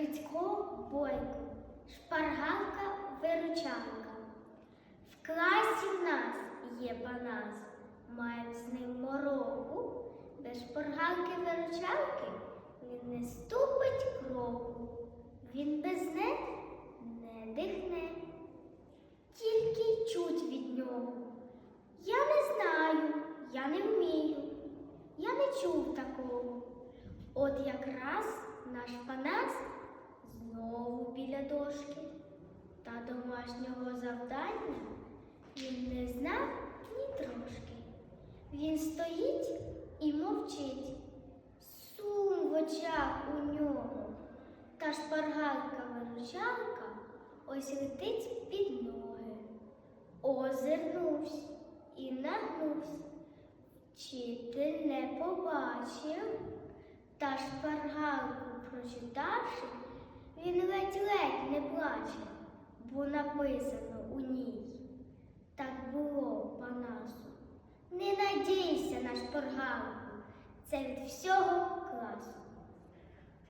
Грицько бойко, шпаргалка виручалка. В класі в нас є панас, маєм з ним мороку, без шпаргалки виручалки він не ступить кроку, він без неї не дихне, тільки й чуть від нього. Я не знаю, я не вмію, я не чув такого. От якраз наш біля дошки, та домашнього завдання він не знав ні трошки. Він стоїть і мовчить, сум в очах у нього, та шпаргалка виручалка ось летить під ноги. Озирнувся і нагнувся. Вчитель не побачив, та шпаргалку прочитавши, він ледь-ледь не плаче, бо написано у ній. Так було, Панасу. Не надійся на шпаргалку, це від всього класу.